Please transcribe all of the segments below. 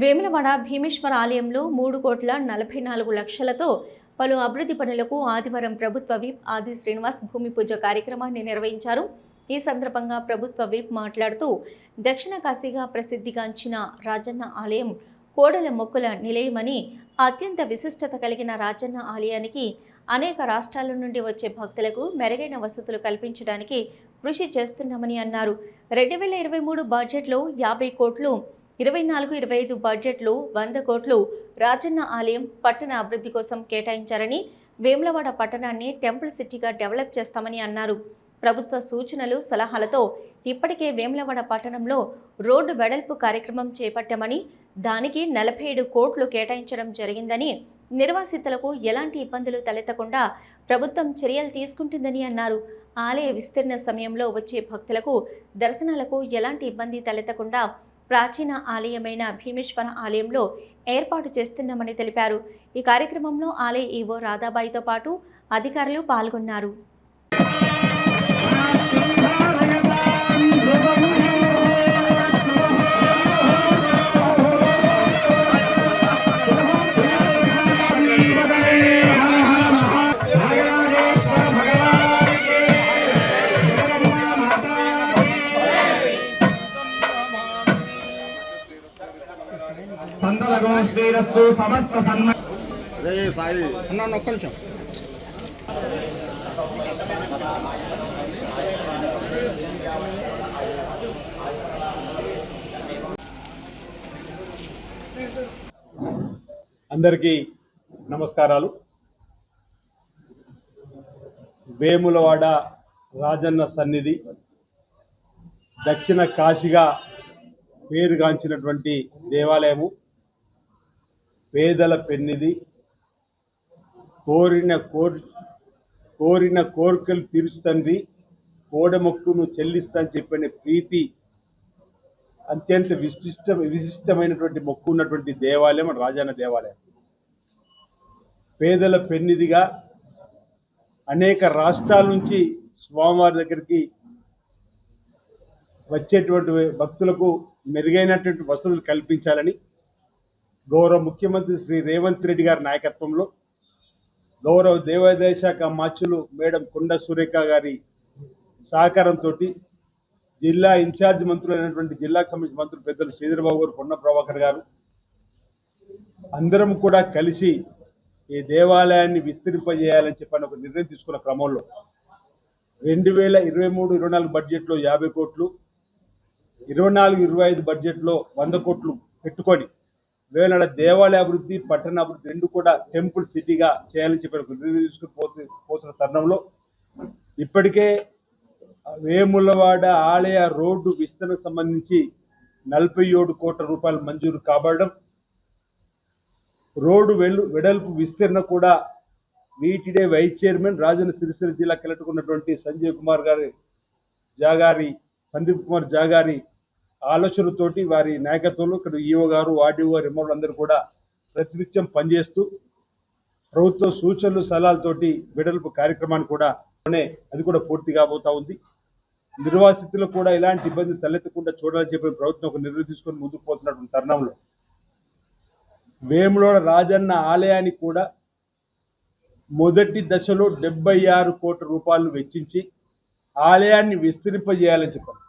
వేములవాడ భీమేశ్వర ఆలయంలో మూడు కోట్ల నలభై నాలుగు లక్షలతో పలు అభివృద్ధి పనులకు ఆదివారం ప్రభుత్వ విప్ ఆది శ్రీనివాస్ భూమి పూజ కార్యక్రమాన్ని నిర్వహించారు. ఈ సందర్భంగా ప్రభుత్వ విప్ మాట్లాడుతూ దక్షిణ కాశీగా ప్రసిద్ధిగాంచిన రాజన్న ఆలయం కోడల మొక్కుల నిలయమని అత్యంత విశిష్టత కలిగిన రాజన్న ఆలయానికి అనేక రాష్ట్రాల నుండి వచ్చే భక్తులకు మెరుగైన వసతులు కల్పించడానికి కృషి చేస్తున్నామని అన్నారు. రెండు వేల ఇరవై మూడు బడ్జెట్లో యాభై కోట్లు ఇరవై నాలుగు ఇరవై ఐదు బడ్జెట్లో వంద కోట్లు రాజన్న ఆలయం పట్టణ అభివృద్ధి కోసం కేటాయించారని వేములవాడ పట్టణాన్ని టెంపుల్ సిటీగా డెవలప్ చేస్తామని అన్నారు. ప్రభుత్వ సూచనలు సలహాలతో ఇప్పటికే వేములవాడ పట్టణంలో రోడ్డు వెడల్పు కార్యక్రమం చేపట్టామని దానికి నలభై ఏడు కోట్లు కేటాయించడం జరిగిందని నిర్వాసితులకు ఎలాంటి ఇబ్బందులు తలెత్తకుండా ప్రభుత్వం చర్యలు తీసుకుంటుందని అన్నారు. ఆలయ విస్తీర్ణ సమయంలో వచ్చే భక్తులకు దర్శనాలకు ఎలాంటి ఇబ్బంది తలెత్తకుండా ప్రాచీన ఆలయమైన భీమేశ్వర ఆలయంలో ఏర్పాటు చేస్తున్నామని తెలిపారు. ఈ కార్యక్రమంలో ఆలయ ఈవో రాధాబాయితో పాటు అధికారులు పాల్గొన్నారు. సంతలగో శ్రీరస్తు సమస్త సాయి. అన్న ఒక్క నిమిషం. అందరికీ నమస్కారాలు. వేములవాడ రాజన్న సన్నిధి దక్షిణ కాశీగా పేరుగాంచినటువంటి దేవాలయము. పేదల పెన్నిది కోరిన కోరి కోరిన కోరికలు తీర్చు తండ్రి కోడమొక్కును చెల్లిస్తా చెప్పిన ప్రీతి అత్యంత విశిష్ట విశిష్టమైనటువంటి మొక్కు ఉన్నటువంటి దేవాలయం మన దేవాలయం. పేదల పెన్నిదిగా అనేక రాష్ట్రాల నుంచి స్వామివారి దగ్గరికి వచ్చేటువంటి భక్తులకు మెరుగైనటువంటి వసతులు కల్పించాలని గౌరవ ముఖ్యమంత్రి శ్రీ రేవంత్ రెడ్డి గారి నాయకత్వంలో గౌరవ దేవాదాయ శాఖ మాచులు మేడం కొండ సురేఖ గారి సహకారంతో జిల్లా ఇన్ఛార్జ్ మంత్రులైనటువంటి జిల్లాకు సంబంధించిన మంత్రులు పెద్దలు శ్రీధరబాబు గారు కొండ ప్రభాకర్ గారు అందరం కూడా కలిసి ఈ దేవాలయాన్ని విస్తరింపజేయాలని చెప్పని ఒక నిర్ణయం తీసుకున్న క్రమంలో రెండు వేల ఇరవై మూడు ఇరవై నాలుగు బడ్జెట్లో యాభై కోట్లు ఇరవై నాలుగు ఇరవై ఐదు బడ్జెట్లో వంద కోట్లు పెట్టుకొని వేల దేవాలయ అభివృద్ధి పట్టణ అభివృద్ధి రెండు కూడా టెంపుల్ సిటీగా చేయాలని చెప్పి తీసుకుని పోతు పోతున్న తరుణంలో ఇప్పటికే వేములవాడ ఆలయ రోడ్డు విస్తరణకు సంబంధించి నలభై ఏడు కోట్ల రూపాయలు మంజూరు కాబడడం రోడ్డు వెలు వెడల్పు విస్తరణ కూడా వీటిడే వైస్ చైర్మన్ రాజన్న సిరిసిల్ల జిల్లా కలెక్టర్ ఉన్నటువంటి సంజయ్ కుమార్ గారి జాగారి సందీప్ కుమార్ జాగారి ఆలోచనతోటి వారి నాయకత్వంలో ఇక్కడ ఈఓ గారు ఆర్డీఓ గారు ఎంఆర్ఓ అందరూ కూడా ప్రతినిత్యం పనిచేస్తూ ప్రభుత్వ సూచనలు సలహాలతోటి వెడల్పు కార్యక్రమాన్ని కూడా అది కూడా పూర్తి కాబోతా ఉంది. నిర్వాసితులకు కూడా ఎలాంటి ఇబ్బంది తలెత్తకుండా చూడాలని చెప్పి ప్రభుత్వం ఒక నిర్ణయం తీసుకొని ముందుకు పోతున్నటువంటి తరుణంలో వేములోడ రాజన్న ఆలయానికి కూడా మొదటి దశలో డెబ్బై ఆరు కోట్ల రూపాయలు వెచ్చించి ఆలయాన్ని విస్తరింపజేయాలని చెప్పారు.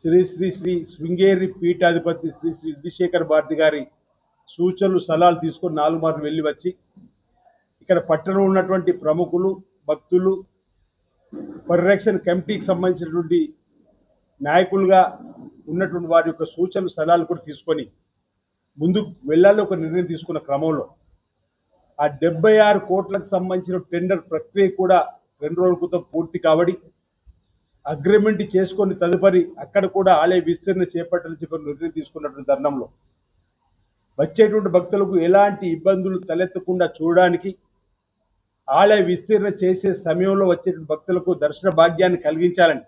శ్రీ శ్రీ శ్రీ శృంగేరి పీఠాధిపతి శ్రీ శ్రీ విద్యశేఖర్ భారతి గారి సూచనలు సలహాలు తీసుకొని నాలుగు మార్లు వెళ్ళి వచ్చి ఇక్కడ పట్టణంలో ఉన్నటువంటి ప్రముఖులు భక్తులు పరిరక్షణ కమిటీకి సంబంధించినటువంటి నాయకులుగా ఉన్నటువంటి వారి యొక్క సూచనలు సలహాలు కూడా తీసుకొని ముందుకు వెళ్ళాలని ఒక నిర్ణయం తీసుకున్న క్రమంలో ఆ డెబ్బై ఆరు కోట్లకు సంబంధించిన టెండర్ ప్రక్రియ కూడా రెండు రోజుల క్రితం పూర్తి కాబడి అగ్రిమెంట్ చేసుకొని తదుపరి అక్కడ కూడా ఆలయ విస్తరణ చేపట్టాలని చెప్పి నిర్ణయం తీసుకున్నటువంటి తరుణంలో వచ్చేటువంటి భక్తులకు ఎలాంటి ఇబ్బందులు తలెత్తకుండా చూడడానికి ఆలయ విస్తీర్ణ చేసే సమయంలో వచ్చేటువంటి భక్తులకు దర్శన భాగ్యాన్ని కలిగించాలని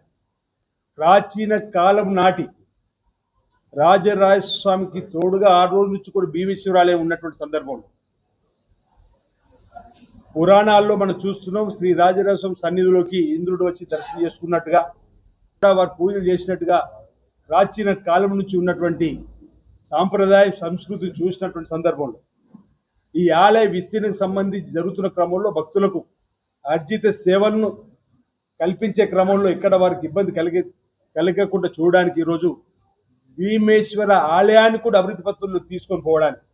ప్రాచీన కాలం నాటి రాజరాజస్వామికి తోడుగా ఆరు రోజు నుంచి కూడా భీమేశ్వరాలయం ఉన్నటువంటి సందర్భంలో పురాణాల్లో మనం చూస్తున్నాం శ్రీ రాజరసం సన్నిధిలోకి ఇంద్రుడు వచ్చి దర్శనం చేసుకున్నట్టుగా వారు పూజలు చేసినట్టుగా ప్రాచీన కాలం నుంచి ఉన్నటువంటి సాంప్రదాయ సంస్కృతి చూసినటువంటి సందర్భంలో ఈ ఆలయ విస్తీర్ణకు సంబంధించి జరుగుతున్న క్రమంలో భక్తులకు అర్జిత సేవలను కల్పించే క్రమంలో ఇక్కడ వారికి ఇబ్బంది కలిగే కలగకుండా చూడడానికి ఈరోజు భీమేశ్వర ఆలయాన్ని కూడా అభివృద్ధి పత్రులు తీసుకొని పోవడానికి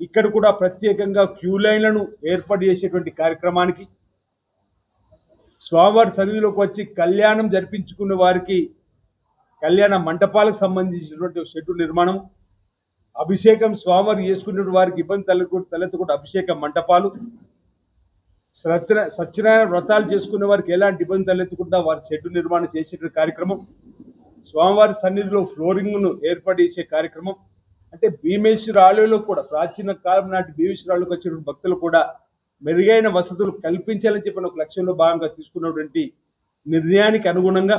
ఇక్కడ కూడా ప్రత్యేకంగా క్యూ లైన్లను ఏర్పాటు చేసేటువంటి కార్యక్రమానికి స్వామివారి సన్నిధిలోకి వచ్చి కళ్యాణం జరిపించుకున్న వారికి కళ్యాణ మంటపాలకు సంబంధించినటువంటి షెడ్యూల్ షెడ్డు నిర్మాణం అభిషేకం స్వామివారి చేసుకునే వారికి ఇబ్బంది తలెత్తు తలెత్తకుండా అభిషేక మంటపాలు సత్య సత్యనారాయణ వ్రతాలు చేసుకునే వారికి ఎలాంటి ఇబ్బంది తలెత్తకుండా వారి షెడ్డు నిర్మాణం చేసేటువంటి కార్యక్రమం స్వామివారి సన్నిధిలో ఫ్లోరింగ్ను ఏర్పాటు చేసే కార్యక్రమం అంటే భీమేశ్వరాలయంలో కూడా ప్రాచీన కాలం నాటి భీమేశ్వర వచ్చినటువంటి వచ్చిన భక్తులు కూడా మెరుగైన వసతులు కల్పించాలని చెప్పిన ఒక లక్ష్యంలో భాగంగా తీసుకున్నటువంటి నిర్ణయానికి అనుగుణంగా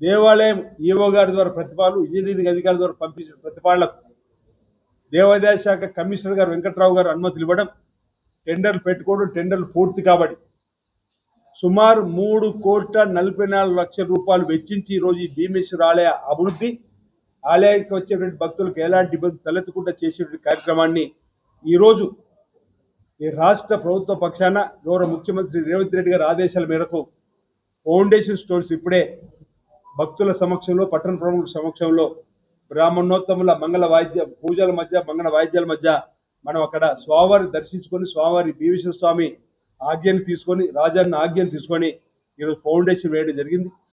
దేవాలయం ఈవో గారి ద్వారా ప్రతిపాదనలు ఇంజనీరింగ్ అధికారుల ద్వారా పంపించిన ప్రతిపాలకు దేవాదాయ శాఖ కమిషనర్ గారు వెంకట్రావు గారు అనుమతులు ఇవ్వడం టెండర్లు పెట్టుకోవడం టెండర్లు పూర్తి కాబట్టి సుమారు మూడు కోట్ల నలభై నాలుగు లక్షల రూపాయలు వెచ్చించి ఈరోజు ఈ భీమేశ్వర ఆలయ అభివృద్ధి ఆలయానికి వచ్చేటువంటి భక్తులకు ఎలాంటి ఇబ్బంది తలెత్తకుండా చేసేటువంటి కార్యక్రమాన్ని ఈరోజు ఈ రాష్ట్ర ప్రభుత్వ పక్షాన గౌరవ ముఖ్యమంత్రి రేవంత్ రెడ్డి గారి ఆదేశాల మేరకు ఫౌండేషన్ స్టోర్స్ ఇప్పుడే భక్తుల సమక్షంలో పట్టణ ప్రముఖుల సమక్షంలో బ్రాహ్మణోత్తముల మంగళ వాయిద్య పూజల మధ్య మంగళ వాయిద్యాల మధ్య మనం అక్కడ స్వామివారిని దర్శించుకొని స్వామివారి భీమేశ్వర స్వామి ఆజ్ఞను తీసుకొని రాజాన్న ఆజ్ఞను తీసుకొని ఈరోజు ఫౌండేషన్ వేయడం జరిగింది.